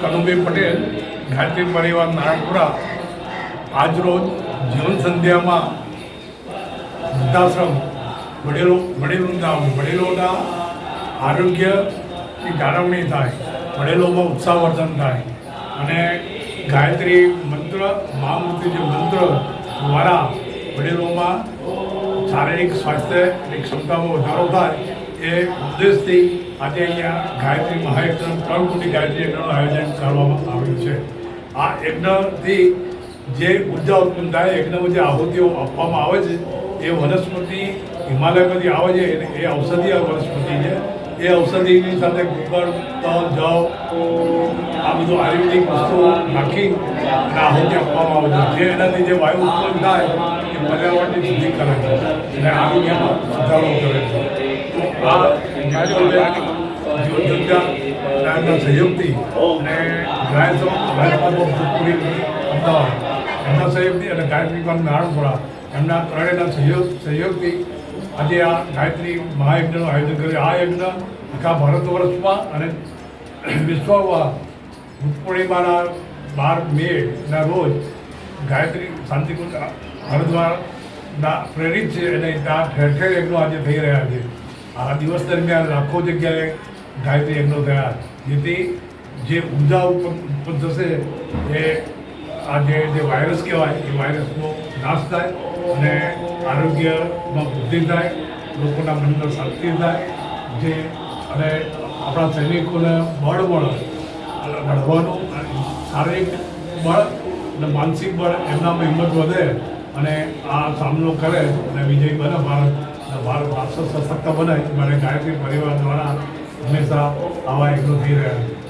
કનુભાઈ પટેલ, ગાયત્રી પરિવાર નારાયણપુરા આજરોજ જીવન સંધ્યામાં વૃદ્ધાશ્રમ, વડીલો વડીલોના વડીલોના આરોગ્યની જાળવણી થાય, વડીલોમાં ઉત્સાહવર્ધન થાય અને ગાયત્રી મંત્ર, મહામૂર્તિ જે મંત્ર, દ્વારા વડીલોમાં શારીરિક સ્વાસ્થ્યની ક્ષમતામાં વધારો થાય એ ઉદ્દેશથી આજે અહીંયા ગાયત્રી મહાયજ્ઞ ત્રણ કોટી ગાયત્રી યજ્ઞનું આયોજન કરવામાં આવ્યું છે. આ યજ્ઞથી જે ઊર્જા ઉત્પન્ન થાય, યજ્ઞમાં જે આહુતિઓ આપવામાં આવે છે, એ વનસ્પતિ હિમાલયમાંથી આવે છે એ ઔષધીય વનસ્પતિ છે. એ ઔષધિની સાથે ગુગળ તલ જવ આ બધું આયુર્વેદિક વસ્તુઓ નાખી અને આહુતિ આપવામાં આવે છે. જે એનાથી જે વાયુ ઉત્પન્ન થાય, એ પર્યાવરણની શુદ્ધિ કરે છે. અને આરોગ્યમાં સુધારો કરે છે. તો આ જીવનજંજા સહયોગથી અને ગાય અમદાવાદ. એમના સહયોગથી અને ગાયત્રી પણ નારણપુરા એમના ત્રણેયના સહયોગ સહયોગથી આજે આ ગાયત્રી મહાયજ્ઞનું આયોજન કર્યું. આ યજ્ઞ આખા ભારત વર્ષમાં અને વિશ્વમાં પૂર્ણિમાના બાર મેના રોજ ગાયત્રી શાંતિકુંજ હરિદ્વારના પ્રેરિત છે અને ત્યાં ઠેર ઠેર યજ્ઞો આજે થઈ રહ્યા છે. આ દિવસ દરમિયાન લાખો જગ્યાએ ગાયત્રી યજ્ઞો થયા. જેથી જે ઊર્જા ઉત્પન્ન થશે એ આ જે જે વાયરસ કહેવાય, એ વાયરસનો નાશ થાય અને આરોગ્યમાં વૃદ્ધિ થાય, લોકોના મનમાં શાંતિ થાય, જે અને આપણા સૈનિકોને બળ મળે લડવાનું શારીરિક બળ અને માનસિક બળ એમનામાં હિંમત વધે અને આ સામનો કરે અને વિજય બને ભારત ભારત વારસો સશક્ત બને મારે ગાયત્રી પરિવાર દ્વારા હંમેશા આવા એકલો થઈ રહ્યા છે